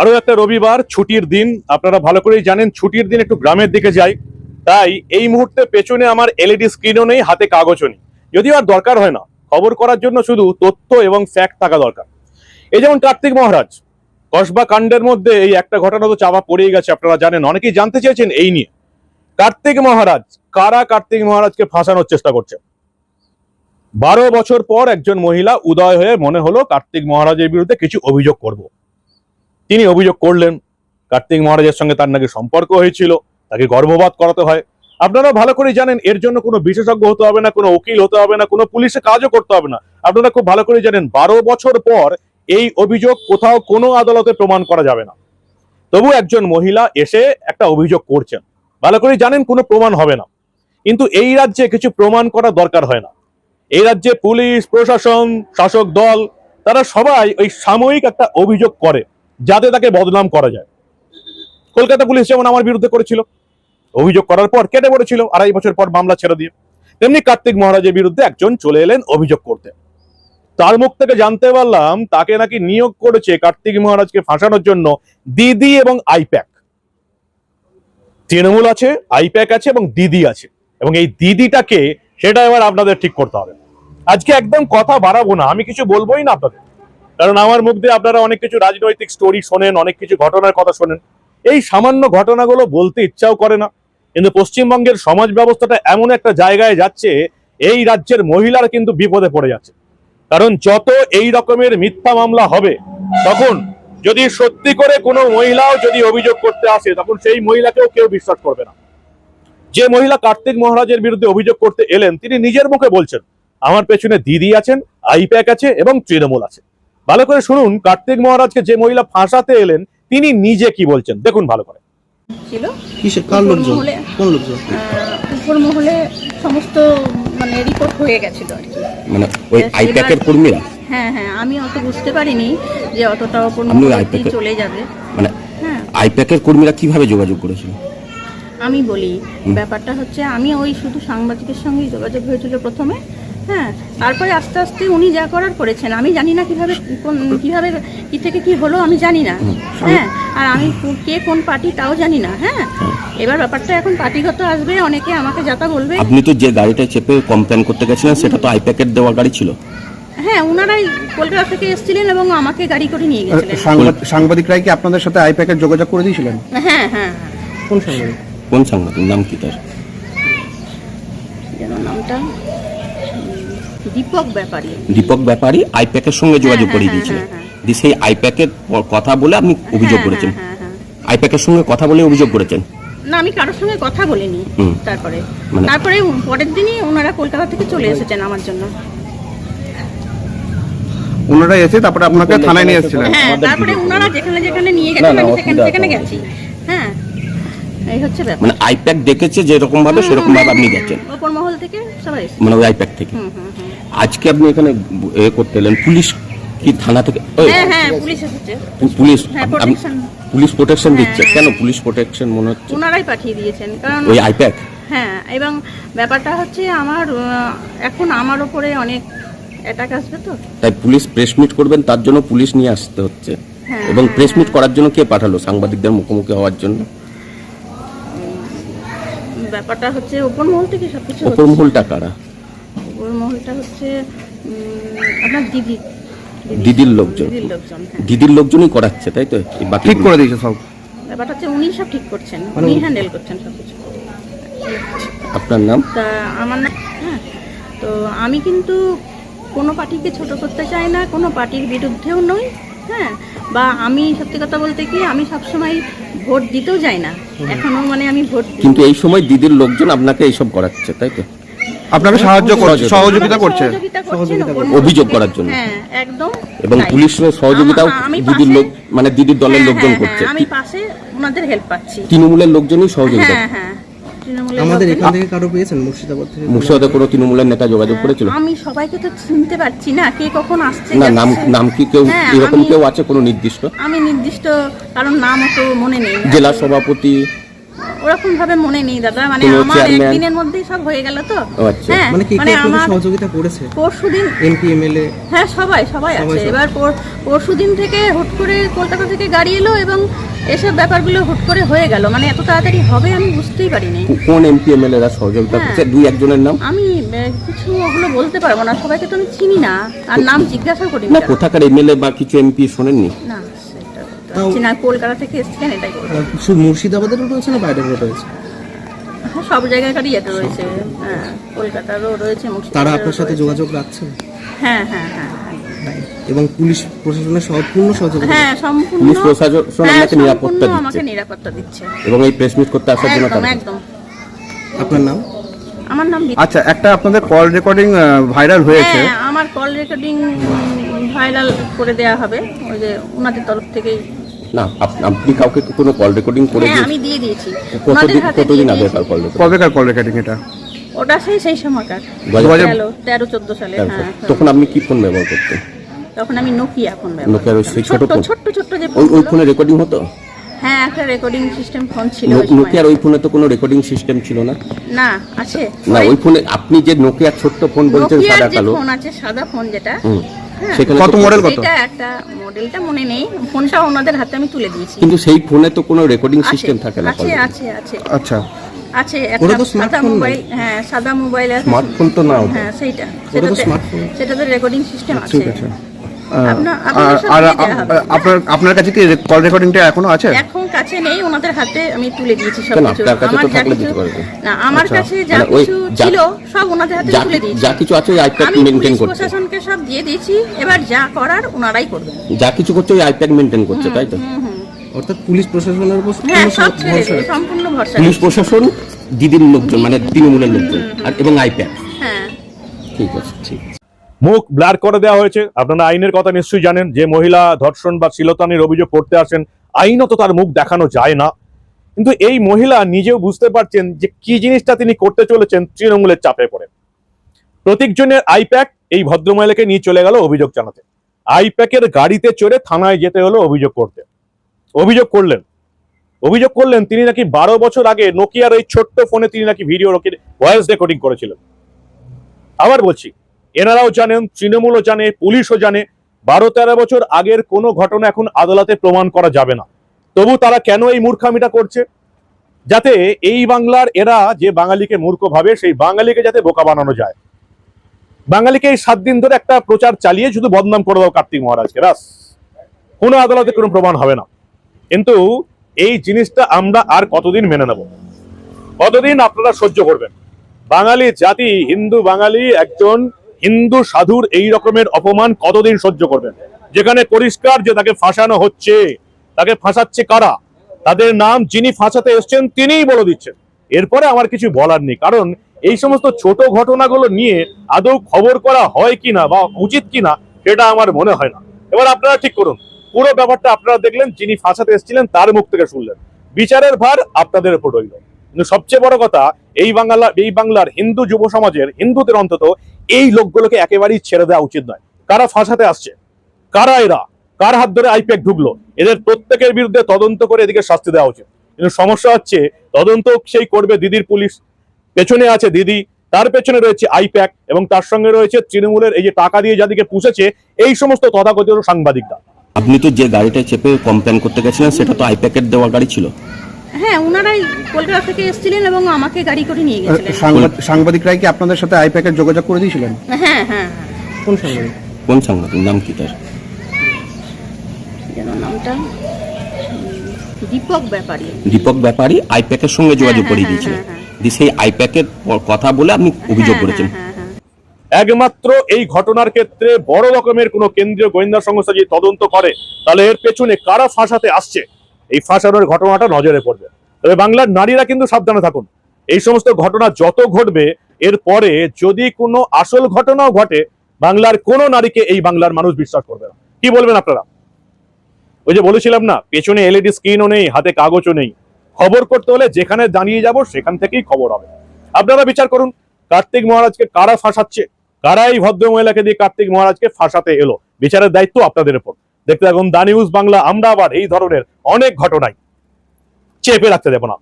আরও একটা রবিবার, ছুটির দিন, আপনারা ভালো করেই জানেন, ছুটির দিন একটু গ্রামের দিকে যাই। তাই এই মুহূর্তে পেছনে আমার এলইডি স্ক্রিনও নেই, হাতে কাগজও নেই। যদিও আর দরকার হয় না, খবর করার জন্য শুধু তথ্য এবং ফ্যাক্ট থাকা দরকার। এই যেমন কার্তিক মহারাজ, কসবা কাণ্ডের মধ্যে এই একটা ঘটনা তো চাপা পড়েই গেছে, আপনারা জানেন, অনেকেই জানতে চেয়েছেন এই নিয়ে। কার্তিক মহারাজ, কারা কার্তিক মহারাজকে ফাঁসানোর চেষ্টা করছে বারো বছর পর একজন মহিলা উদয় হয়ে মনে হলো, কার্তিক মহারাজের বিরুদ্ধে কিছু অভিযোগ করব। তিনি অভিযোগ করলেন, কার্তিক মহারাজের সঙ্গে তার নাকি সম্পর্ক হয়েছিল, তাকে গর্ভপাত করাতে হয়। আপনারা ভালো করে জানেন, এর জন্য কোনো বিশেষজ্ঞ হতে হবে না, কোনো উকিল হতে হবে না, কোনো পুলিশে কাজও করতে হবে না। আপনারা খুব ভালো করে জানেন, বারো বছর পর এই অভিযোগ কোথাও কোনো আদালতে প্রমাণ করা যাবে না। তবু একজন মহিলা এসে একটা অভিযোগ করছেন। ভালো করে জানেন, কোনো প্রমাণ হবে না। কিন্তু এই রাজ্যে কিছু প্রমাণ করা দরকার হয় না। এই রাজ্যে পুলিশ, প্রশাসন, শাসক দল, তারা সবাই ওই সাময়িক একটা অভিযোগ করে। যাতে তাকে বদনাম করা যায়। কলকাতা পুলিশ যেমন আমার বিরুদ্ধে করেছিল, অভিযোগ করার পর কেটে পড়েছিল, আড়াই বছর পর মামলা ছেড়ে দিয়ে। তেমনি কার্তিক মহারাজের বিরুদ্ধে একজন চলে এলেন অভিযোগ করতে। তার মুখ থেকে জানতে পারলাম, তাকে নাকি নিয়োগ করেছে কার্তিক মহারাজকে ফাঁসানোর জন্য দিদি এবং আইপ্যাক। তৃণমূল আছে, আইপ্যাক আছে এবং দিদি আছে। এবং এই দিদিটাকে সেটা এবার আপনাদের ঠিক করতে হবে। আজকে একদম কথা বাড়াবো না, আমি কিছু বলবোই না আপনাদের। কারণ আমার মুখ দিয়ে আপনারা অনেক কিছু রাজনৈতিক স্টোরি শোনেন, অনেক কিছু ঘটনার কথা শোনেন। এই সামান্য ঘটনাগুলো বলতে ইচ্ছাও করে না। কিন্তু পশ্চিমবঙ্গের সমাজ ব্যবস্থাটা এমন একটা জায়গায় যাচ্ছে, এই রাজ্যের মহিলারা কিন্তু বিপদে পড়ে যাচ্ছে। কারণ যত এই রকমের মিথ্যা মামলা হবে, তখন যদি সত্যি করে কোনো মহিলাও যদি অভিযোগ করতে আসে, তখন সেই মহিলাকেও কেউ বিশ্বাস করবে না। যে মহিলা কার্তিক মহারাজের বিরুদ্ধে অভিযোগ করতে এলেন, তিনি নিজের মুখে বলছেন, আমার পেছনে দিদি আছেন, আইপ্যাক আছে এবং তৃণমূল আছে। ভালো করে শুনুন কার্তিক মহারাজকে যে মহিলা ফাঁসাতে এলেন তিনি নিজে কি বলছেন? দেখুন ভালো করে। ছিল। কার লোকজন? কোন লোকজন? উপর মহলে সমস্ত মানে রিপোর্ট হয়ে গেছিল আর কি। মানে ওই আইপ্যাকের কর্মীরা? হ্যাঁ হ্যাঁ আমি অত বুঝতে পারিনি যে অতটা উপর মহলে চলে যাবে। মানে হ্যাঁ। আইপ্যাকের কর্মীরা কীভাবে যোগাযোগ করেছিল? আমি বলি ব্যাপারটা হচ্ছে আমি ওই শুধু সাংবাদিকের সঙ্গেই যোগাযোগ হয়েছিল প্রথমে। হ্যাঁ তারপরে আস্তে আস্তে উনি যা করার করেছেন। আমি জানি না কীভাবে কোন কীভাবে কি থেকে কি হলো আমি জানি না। হ্যাঁ আর আমি কে কোন পার্টি তাও জানি না হ্যাঁ। এবার ব্যাপারটা এখন পার্টিগত আসবে অনেকে আমাকে যাতা বলবে। আপনি তো যে গাড়িটা চেপে কমপ্লেন করতে গেছিলেন সেটা তো আই প্যাকেট দেওয়া গাড়ি ছিল। হ্যাঁ ওনারাই কলকাতা থেকে এসেছিলেন এবং আমাকে গাড়ি করে নিয়ে গেছিলেন। সাংবাদ- সাংবাদিকরাই কি আপনাদের সাথে আই প্যাকেট যোগাযোগ করে দিয়েছিলেন? হ্যাঁ হ্যাঁ। কোন সাংবাদিক? কোন সাংবাদিক? নাম কি তার? যেন নামটা দীপক ব্যাপারী। দীপক ব্যাপারী আইপ্যাকের সঙ্গে যোগাযোগ হ্যাঁ, করে হ্যাঁ, দিয়েছিলেন। হ্যাঁ, দিয়ে সেই আইপ্যাকের কথা বলে আপনি অভিযোগ করেছেন। হ্যাঁ, হ্যাঁ, হ্যাঁ। আইপ্যাকের সঙ্গে কথা বলে অভিযোগ করেছেন? না আমি কারোর সঙ্গে কথা বলিনি। তারপরে। মানে- তারপরে পরের দিনই ওনারা কলকাতা থেকে চলে এসেছেন আমার জন্য। ওনারা এসে তারপরে আপনাকে থানায় নিয়ে এসেছিলেন? হ্যাঁ তারপরে ওনারা যেখানে যেখানে নিয়ে গেছেন আমি সেখানে সেখানে গেছি। হ্যাঁ। এই হচ্ছে ব্যাপার। মানে আইপ্যাক দেখেছে যেরকম ভাবে সেরকম ভাবে আপনি গেছেন। ওপর মহল থেকে সবাই মানে ওই আইপ্যাক থেকে। হুম হুম। আজকে আপনি এখানে এ করতে এলেন পুলিশ কি থানা থেকে? হ্যাঁ হ্যাঁ পুলিশ পুলিশ হ্যাঁ, প্রোটেকশন দিচ্ছে। কেন পুলিশ প্রোটেকশন মনে হচ্ছে? ওনারাই পাঠিয়ে দিয়েছেন কারণ ওই আইপ্যাক? হ্যাঁ এবং ব্যাপারটা হচ্ছে আমার এখন আমার ওপরে অনেক অ্যাটাক আসবে তো। তাই পুলিশ প্রেস মিট করবেন তার জন্য পুলিশ নিয়ে আসতে হচ্ছে। এবং প্রেস মিট করার জন্য কে পাঠালো? সাংবাদিকদের মুখোমুখি হওয়ার জন্য? ব্যাপারটা হচ্ছে ওপর মহল থেকে সব কিছু ওপর মহলটা কারা? ওপর মহলটা হচ্ছে আপনার দিদি। দিদির লোকজন। দিদির লোকজন হ্যাঁ। দিদির লোকজনই করাচ্ছে তাই তো? এই বাকি ঠিক করে দিয়েছে সব। ব্যাপারটা হচ্ছে উনি সব ঠিক করছেন মানে উনি হ্যান্ডেল করছেন সব কিছু। আপনার নাম? তা আমার না হ্যাঁ তো আমি কিন্তু কোনো পার্টিকে ছোট করতে চাই না কোনো পার্টির বিরুদ্ধেও নই হ্যাঁ। বা আমি সত্যি কথা বলতে কি আমি সবসময় ভোট দিতেও যাই না। এখনও মানে আমি ভোট কিন্তু এই সময় দিদির লোকজন আপনাকে এইসব করাচ্ছে তাই তো? আপনাকে সাহায্য করছে সহযোগিতা। করছে। করছেন অভিযোগ করার জন্য। হ্যাঁ একদম এবং। পুলিশের সহযোগিতাও দিদির লোক মানে দিদির দলের হ্যাঁ, লোকজন হ্যাঁ, করছে। হ্যাঁ, আমি পাশে ওনাদের হেল্প পাচ্ছি। তৃণমূলের লোকজনই সহযোগিতা হ্যাঁ হ্যাঁ আমাদের এখান থেকে কারও পেয়েছেন মুর্শিদাবাদ থেকে? মুর্শিদাবাদে কোনো তৃণমূলের নেতা যোগাযোগ করেছিল? আমি সবাইকে তো চিনতে পারছি না কে কখন আসছে না নাম নাম কি কেউ এরকম কেউ আছে কোনো নির্দিষ্ট? আমি নির্দিষ্ট কারণ নাম অত মনে নেই। জেলা সভাপতি ওরকম ভাবে মনে নেই দাদা। মানে আমার একদিনের মধ্যেই সব হয়ে গেল তো। আচ্ছা। হ্যাঁ মানে মানে আমার সহযোগিতা করেছে? পরশু দিন এমপি এমএলএ হ্যাঁ সবাই সবাই আছে। এবার পরশু দিন থেকে হুট করে কলকাতা থেকে গাড়ি এলো এবং এসব ব্যাপারগুলো হুট করে হয়ে গেল। মানে এত তাড়াতাড়ি হবে আমি বুঝতেই পারিনি। কোন এমপি এমএলএ রা সহযোগিতা হ্যাঁ। করছে? দুই একজনের নাম? আমি কিছু ওগুলো বলতে পারব না। সবাইকে তো আমি চিনি না। আর নাম জিজ্ঞাসা করি না কোথাকার এমএলএ বা কিছু এমপি শোনেননি? না। সেটা না কলকাতা থেকে এসেছেন এটাই বলব। শুধু মুর্শিদাবাদেরও রয়েছে না বাইরেরও রয়েছে? হ্যাঁ সব জায়গাকারই এটা রয়েছে। হ্যাঁ কলকাতারও রয়েছে তারা আপনার সাথে যোগাযোগ রাখছেন? হ্যাঁ হ্যাঁ হ্যাঁ হ্যাঁ। এবং পুলিশ প্রশাসনের সম্পূর্ণ সহযোগিতা হ্যাঁ সম্পূর্ণ পুলিশ প্রশাসন হ্যাঁ, আপনাকে নিরাপত্তা সম্পূর্ণ আমাকে নিরাপত্তা দিচ্ছে। এবং এই প্রেস মিট করতে আসার জন্য একদম একদম। আপনার নাম? আমার নাম আচ্ছা একটা আপনাদের কল রেকর্ডিং ভাইরাল হয়েছে। হ্যাঁ আমার কল রেকর্ডিং ভাইরাল করে দেয়া হবে। ওই যে ওনাদের তরফ থেকেই না আপনি কাউকে কোনো কল রেকর্ডিং করে হ্যাঁ আমি দিয়ে দিয়েছি ওনাদের কতদিন দিয়ে কতদিন দিয়েছি। কল রেকর্ডিং কবেকার কল রেকর্ডিং এটা ওটা সেই সেই সময়কার হাজার- তেরো তেরো চোদ্দ সালে হ্যাঁ হ্যাঁ। তখন আপনি কি ফোন ব্যবহার করতেন তখন আমি নোকিয়া ফোন ব্যবহার নোকিয়ার ওই করতাম। সেই ছোট ছোট্ট ফোন? ছোট্ট ছোট্ট যে ওই ওই ফোনগুলো- ফোনে রেকর্ডিং হতো হ্যাঁ একটা রেকর্ডিং সিস্টেম ফোন ছিল ওই সময়। নোকিয়ার ওই ফোনে তো কোনো রেকর্ডিং সিস্টেম ছিল না না আছে না ওই ফোনে আপনি যে নোকিয়ার ছোট্ট ফোন বলছেন নোকিয়ার সাদা যে কালো ফোন আছে সাদা ফোন যেটা হুম। হ্যাঁ, সেখানে কত মডেল কত? এটা একটা মডেলটা মনে নেই। ফোনটা ওনাদের হাতে আমি তুলে দিয়েছি। কিন্তু সেই ফোনে তো কোনো রেকর্ডিং সিস্টেম থাকে না আছে আছে আছে। আচ্ছা। আছে একটা সাদা smartphone মোবাইল হ্যাঁ সাদা মোবাইল আছে। স্মার্টফোন তো না হ্যাঁ সেইটা। ওটা তো সেটাতে রেকর্ডিং সিস্টেম আছে ঠিক আছে। হবে। আপনার আপনার কাছে কি কল রেকর্ডিংটা এখনও আছে? এখন কাছে নেই ওনাদের হাতে আমি তুলে দিয়েছি সব কিছু আপনার কাছে তো থাকলে দিতে পারবে। না আমার আচ্ছা, কাছে যা মানে কিছু ছিল সব ওনাদের হাতে তুলে দিয়েছি। যা কিছু আছে ওই আইপ্যাড করছে। প্রশাসনকে সব দিয়ে দিয়েছি এবার যা করার ওনারাই করবেন। যা কিছু করছে ওই আইপ্যাড মেনটেন করছে তাই তো? অর্থাৎ পুলিশ প্রশাসনের উপর হ্যাঁ সম্পূর্ণ ভরসা পুলিশ প্রশাসন দিদির লোকজন মানে তৃণমূলের লোকজন আর এবং আইপ্যাড হ্যাঁ। ঠিক আছে ঠিক মুখ ব্লার করে দেওয়া হয়েছে। আপনারা আইনের কথা নিশ্চয়ই জানেন যে মহিলা ধর্ষণ বা শিলতানির অভিযোগ করতে আসেন আইনত তার মুখ দেখানো যায় না। কিন্তু এই মহিলা নিজেও বুঝতে পারছেন যে কি জিনিসটা তিনি করতে চলেছেন, তৃণমূলের চাপে পড়ে। প্রতীকজনের আইপ্যাক এই ভদ্রমহিলাকে নিয়ে চলে গেল অভিযোগ জানাতে। আইপ্যাকের গাড়িতে চড়ে থানায় যেতে হলো অভিযোগ করতে। অভিযোগ করলেন। অভিযোগ করলেন, তিনি নাকি বারো বছর আগে নোকিয়ার ওই ছোট্ট ফোনে তিনি নাকি ভিডিও ভয়েস রেকর্ডিং করেছিলেন। আবার বলছি, এনারাও জানেন, তৃণমূলও জানে, পুলিশও জানে বারো তেরো বছর আগের কোনো ঘটনা এখন আদালতে প্রমাণ করা যাবে না। তবু তারা কেন এই মূর্খামিটা করছে? যাতে এই বাংলার এরা যে বাঙালিকে মূর্খ ভাবে, সেই বাঙালিকে যাতে বোকা বানানো যায়। বাঙালিকে এই সাত দিন ধরে একটা প্রচার চালিয়ে শুধু বদনাম করে দাও কার্তিক মহারাজকে রাস কোনো আদালতে কোনো প্রমাণ হবে না। কিন্তু এই জিনিসটা আমরা আর কতদিন মেনে নেব? কতদিন আপনারা সহ্য করবেন? বাঙালি জাতি, হিন্দু বাঙালি একজন হিন্দু সাধুর এই রকমের অপমান কতদিন সহ্য করবেন? যেখানে পরিষ্কার যে তাকে ফাঁসানো হচ্ছে। তাকে ফাঁসাচ্ছে কারা? তাদের নাম যিনি ফাঁসাতে এসছেন তিনিই বলে দিচ্ছেন। এরপরে আমার কিছু বলার নেই, কারণ এই সমস্ত ছোট ঘটনাগুলো নিয়ে আদৌ খবর করা হয় কিনা বা উচিত কিনা, সেটা আমার মনে হয় না। এবার আপনারা ঠিক করুন, পুরো ব্যাপারটা আপনারা দেখলেন, যিনি ফাঁসাতে এসেছিলেন তার মুখ থেকে শুনলেন। বিচারের ভার আপনাদের উপর রইল। কিন্তু সবচেয়ে বড় কথা, এই বাংলা, এই বাংলার হিন্দু যুব সমাজের, হিন্দুদের অন্তত এই লোকগুলোকে একেবারেই ছেড়ে দেওয়া উচিত নয়। কারা ফাঁসাতে আসছে? কারা এরা? কার হাত ধরে আইপ্যাক ঢুকলো? এদের প্রত্যেকের বিরুদ্ধে তদন্ত করে এদিকে শাস্তি দেওয়া উচিত। কিন্তু সমস্যা হচ্ছে, তদন্ত সেই করবে দিদির পুলিশ। পেছনে আছে দিদি, তার পেছনে রয়েছে আইপ্যাক এবং তার সঙ্গে রয়েছে তৃণমূলের এই যে টাকা দিয়ে যাদেরকে পুষেছে, এই সমস্ত তথাকথিত সাংবাদিকরা। আপনি তো যে গাড়িটা চেপে কমপ্লেন করতে গেছিলেন, সেটা তো আইপ্যাকের দেওয়া গাড়ি ছিল। হ্যাঁ ওনারাই কলকাতা থেকে এসেছিলেন এবং আমাকে গাড়ি করে নিয়ে গেছিলেন। সাংবাদিকরাই কি আপনাদের সাথে আইপ্যাকের যোগাযোগ করে দিয়েছিলেন? হ্যাঁ হ্যাঁ। কোন সাংবাদিক? কোন সাংবাদিক? নাম কি তার? যেন নামটা দীপক ব্যাপারী। দীপক ব্যাপারী আইপ্যাকের সঙ্গে যোগাযোগ হ্যাঁ, করিয়ে হ্যাঁ, দিয়েছিলেন। হ্যাঁ, দিয়ে সেই আইপ্যাকের কথা বলে আপনি অভিযোগ করেছেন। একমাত্র এই ঘটনার ক্ষেত্রে বড় রকমের কোনো কেন্দ্রীয় গোয়েন্দা সংস্থা যদি তদন্ত করে তাহলে এর পেছনে কারা ফাঁসাতে আসছে? এই ফাঁসানোর ঘটনাটা নজরে পড়বে। তবে বাংলার নারীরা কিন্তু সাবধানে থাকুন। এই সমস্ত ঘটনা যত ঘটবে, এর পরে যদি কোনো আসল ঘটনাও ঘটে, বাংলার কোনো নারীকে এই বাংলার মানুষ বিশ্বাস করবে না। কি বলবেন আপনারা? ওই যে বলেছিলাম না, পেছনে এলইডি স্ক্রিনও নেই, হাতে কাগজও নেই। খবর করতে হলে যেখানে দাঁড়িয়ে যাব, সেখান থেকেই খবর হবে। আপনারা বিচার করুন, কার্তিক মহারাজকে কারা ফাঁসাচ্ছে? কারা এই ভদ্র মহিলাকে দিয়ে কার্তিক মহারাজকে ফাঁসাতে এলো? বিচারের দায়িত্ব আপনাদের উপর। দেখতে থাকুন দা নিউজ বাংলা, আমরা আবার এই ধরনের অনেক ঘটনায় চেপে রাখতে দেব না।